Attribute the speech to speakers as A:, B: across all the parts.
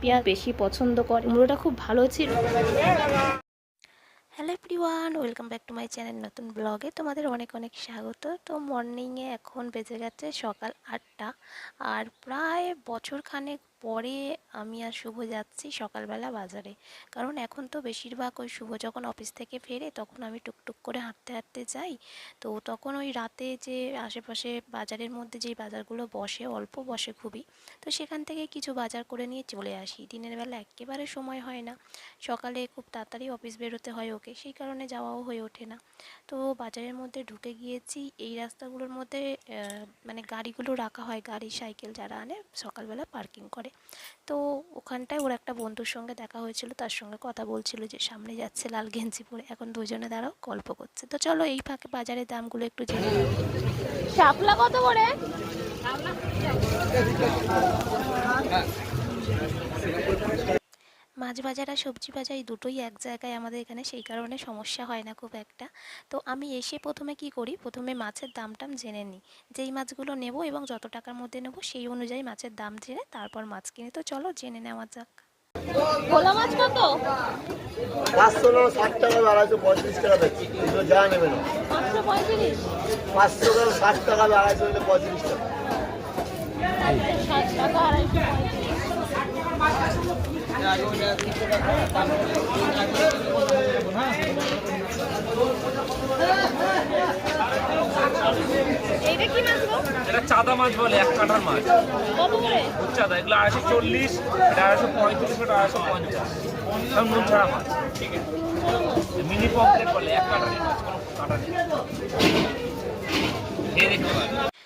A: পেঁয়াজ বেশি পছন্দ করে। কুমড়োটা খুব ভালো ছিল। Hello everyone welcome back to my channel নতুন ব্লগে তোমাদের অনেক অনেক স্বাগত। তো মর্নিংয়ে এখন বেজে গেছে সকাল আটটা, আর প্রায় বছরখানেক পরে আমি আর শুভ যাচ্ছি সকালবেলা বাজারে। কারণ এখন তো বেশিরভাগ ওই শুভ যখন অফিস থেকে ফেরে তখন আমি টুকটুক করে হাঁটতে হাঁটতে যাই। তো তখন ওই রাতে যে আশেপাশে বাজারের মধ্যে যেই বাজারগুলো বসে, অল্প বসে খুবই, তো সেখান থেকে কিছু বাজার করে নিয়ে চলে আসি। দিনের বেলা একেবারে সময় হয় না। সকালে খুব তাড়াতাড়ি অফিস বেরোতে হয় ওকে, সেই কারণে যাওয়াও হয়ে ওঠে না। তো বাজারের মধ্যে ঢুকে গিয়েছি। এই রাস্তাগুলোর মধ্যে মানে গাড়িগুলো রাখা হয়, গাড়ি, সাইকেল যারা আনে সকালবেলা পার্কিং করে। তো ওখানটায় ওর একটা বন্ধুর সঙ্গে দেখা হয়েছিল তার সঙ্গে কথা বলছিল যে সামনে যাচ্ছে লাল গেঞ্জি পরে এখন দুজনে দাঁড়াও গল্প করছে। তো চলো এই ফাঁকে বাজারের দামগুলো একটু জেনে শাপলা কত করে? মাছ বাজার আর সবজি বাজার এই দুটোই এক জায়গায় আমাদের এখানে সেই কারণে সমস্যা হয় না খুব একটা। তো আমি এসে প্রথমে কি করি প্রথমে মাছের দাম টাম জেনে নিই। যেই মাছগুলো নেব এবং যত টাকার মধ্যে নেব সেই অনুযায়ী মাছের দাম জেনে তারপর মাছ কিনে। তো চলো জেনে নেওয়া যাক। ভোলা মাছ কত?
B: পাঁচশো গ্রাম ষাট টাকা আড়াইশো পঁয়ত্রিশ টাকা বেচছি এগুলো যা নেবে না
A: পাঁচশো পঁয়ত্রিশ?
B: পাঁচশো গ্রাম ষাট টাকা আড়াইশো পঁয়ত্রিশ টাকা।
A: ষাট টাকা আড়াইশো এইটা কি মাছ গো
C: এটা চাঁদা মাছ বলে এক কাঠার মাছ। চাঁদা এগুলো আড়াইশো চল্লিশ এটা আড়াইশো পঁয়ত্রিশ এটা আড়াইশো পঞ্চাশ। নুন ছাড়া মাছ ঠিক আছে? মিনি পমপ্লেট বলে এক কাঠারি মাছ কোনো কাটা নেই খেয়ে দেখতে পারবে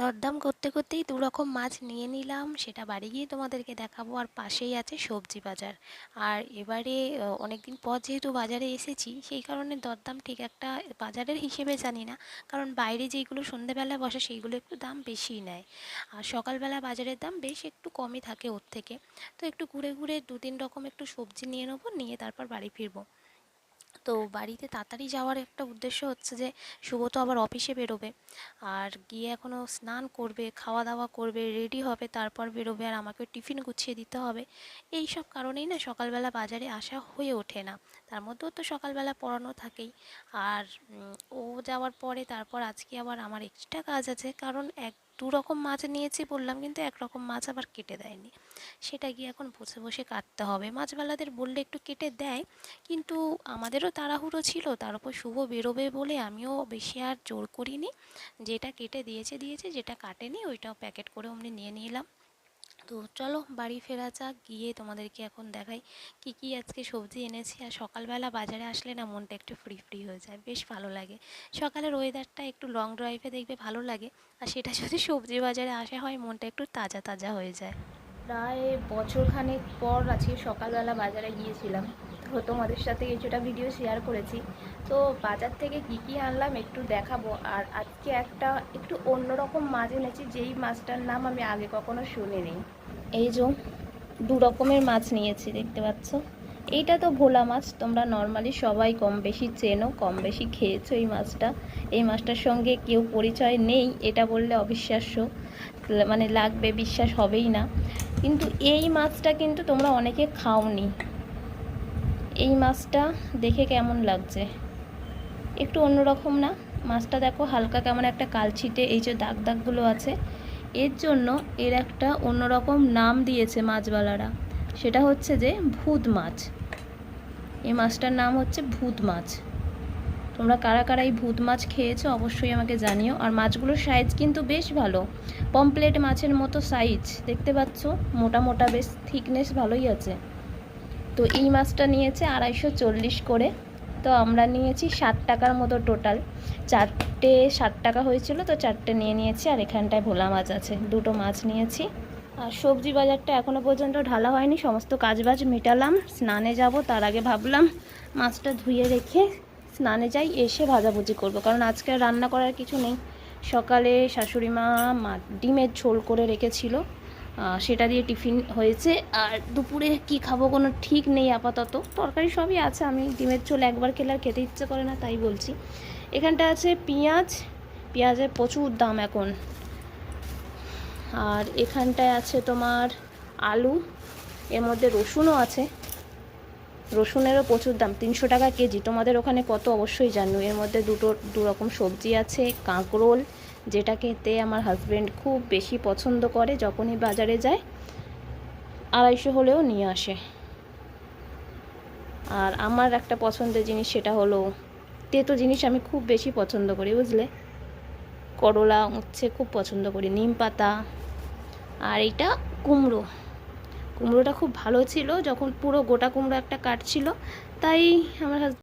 A: দরদাম করতে করতেই দু রকম মাছ নিয়ে নিলাম। সেটা বাড়ি গিয়ে তোমাদেরকে দেখাবো। আর পাশেই আছে সবজি বাজার। আর এবারে অনেক দিন পর যেহেতু বাজারে এসেছি, সেই কারণে দরদাম ঠিক একটা বাজারের হিসেবে জানি না। কারণ বাইরে যেইগুলো সন্ধেবেলা বসে, সেইগুলো একটু দাম বেশিই নেয়। আর সকালবেলা বাজারের দাম বেশ একটু কমই থাকে ওর থেকে। তো একটু ঘুরে ঘুরে দু তিন রকম একটু সবজি নিয়ে নেব, নিয়ে তারপর বাড়ি ফিরবো। তো বাড়িতে তাড়াতাড়ি যাওয়ার একটা উদ্দেশ্য হচ্ছে যে, শুভ তো আবার অফিসে বেরোবে। আর গিয়ে এখনও স্নান করবে খাওয়া দাওয়া করবে রেডি হবে, তারপর বেরোবে আর আমাকে টিফিন গুছিয়ে দিতে হবে। এই সব কারণেই না সকালবেলা বাজারে আসা হয়ে ওঠে না। তার মধ্যেও তো সকালবেলা পড়ানো থাকেই। আর ও যাওয়ার পরে তারপর আজকে আবার আমার এক্সট্রা কাজ আছে। কারণ এক দু রকম মাছ নিয়েছি বললাম, কিন্তু এক রকম মাছ আবার কেটে দেয়নি। সেটা গিয়ে এখন বসে বসে কাটতে হবে। মাছওয়ালাদের বললে একটু কেটে দেয়, কিন্তু আমাদেরও তাড়াহুড়ো ছিল। তার উপর শুভ বেরোবে বলে আমিও বেশি আর জোর করিনি। যেটা কেটে দিয়েছে দিয়েছে, যেটা কাটেনি, ওইটাও প্যাকেট করে অমনি নিয়ে নিলাম। তো চলো বাড়ি ফেরা যাক, গিয়ে তোমাদেরকে এখন দেখাই কি কি আজকে সবজি এনেছি। আর সকালবেলা বাজারে আসলে না মনটা একটু ফ্রি ফ্রি হয়ে যায়, বেশ ভালো লাগে। সকালের ওয়েদারটা একটু লং ড্রাইভে দেখবে ভালো লাগে, আর সেটা যদি সবজি বাজারে আসা হয় মনটা একটু তাজা তাজা হয়ে যায়। প্রায় বছরখানেক পর আজকে সকালবেলা বাজারে গিয়েছিলাম, তো তোমাদের সাথে কিছুটা ভিডিও শেয়ার করেছি। তো বাজার থেকে কি কি আনলাম একটু দেখাবো, আর আজকে একটা একটু অন্যরকম মাছ এনেছি, যেই মাছটার নাম আমি আগে কখনো শুনিনি। এই যে দু রকমের মাছ নিয়েছি, দেখতে পাচ্ছ? এইটা তো ভোলা মাছ, তোমরা নর্মালি সবাই কম বেশি চেনো, কম বেশি খেয়েছো এই মাছটা। এই মাছটার সঙ্গে কেউ পরিচয় নেই, এটা বললে অবিশ্বাস্য মানে লাগবে, বিশ্বাস হবেই না। কিন্তু এই মাছটা কিন্তু তোমরা অনেকে খাওনি। এই মাছটা দেখে কেমন লাগছে? একটু অন্যরকম না? মাছটা দেখো হালকা কেমন একটা কালছিটে, এই যে দাগ দাগগুলো আছে এর জন্য এর একটা অন্যরকম নাম দিয়েছে মাছওয়ালারা। সেটা হচ্ছে যে ভূত মাছ। এই মাছটার নাম হচ্ছে ভূত মাছ। তোমরা কারা কারা এই ভূত মাছ খেয়েছো অবশ্যই আমাকে জানিও। আর মাছগুলোর সাইজ কিন্তু বেশ ভালো। পমপ্লেট মাছের মতো সাইজ দেখতে পাচ্ছ? মোটা মোটা বেশ থিকনেস ভালোই আছে। তো এই মাছটা নিয়েছে আড়াইশো করে। তো আমরা নিয়েছি ষাট টাকার মতো টোটাল চারটে ষাট টাকা হয়েছিল, তো চারটে নিয়ে নিয়েছি আর এখানটায় ভোলা মাছ আছে। দুটো মাছ নিয়েছি। আর সবজি বাজারটা এখনও পর্যন্ত ঢালা হয়নি, সমস্ত কাজবাজ মেটালাম, স্নানে যাব, তার আগে ভাবলাম মাছটা ধুয়ে রেখে স্নানে যাই, এসে ভাজাভুজি করব, কারণ আজকে রান্না করার কিছু নেই। সকালে শাশুড়ি মা ডিমের ঝোল করে রেখেছিল। সেটা দিয়ে টিফিন হয়েছে। আর দুপুরে কি খাব কোনো ঠিক নেই আপাতত। তরকারি সবই আছে, আমি ডিমের ঝোল একবার খেলে আর খেতে ইচ্ছে করে না, তাই বলছি। এখানটা আছে পেঁয়াজ। পেঁয়াজের প্রচুর দাম এখন। আর এখানটায় আছে তোমার আলু,
D: এর মধ্যে রসুনও আছে। রসুনেরও প্রচুর দাম, তিনশো টাকা কেজি। তোমাদের ওখানে কত? অবশ্যই জানো। এর মধ্যে দুটো দু রকম সবজি আছে, কাঁকরোল যেটা খেতে আমার হাজব্যান্ড খুব বেশি পছন্দ করে যখনই বাজারে যায়, আড়াইশো হলেও নিয়ে আসে। আর আমার একটা পছন্দের জিনিস সেটা হলো তেতো জিনিস আমি খুব বেশি পছন্দ করি, বুঝলে? করলা, উচ্ছে খুব পছন্দ করি, নিম পাতা, আর এইটা কুমড়ো। কুমড়োটা খুব ভালো ছিল, যখন পুরো গোটা কুমড়ো একটা কাটছিল তাই আমার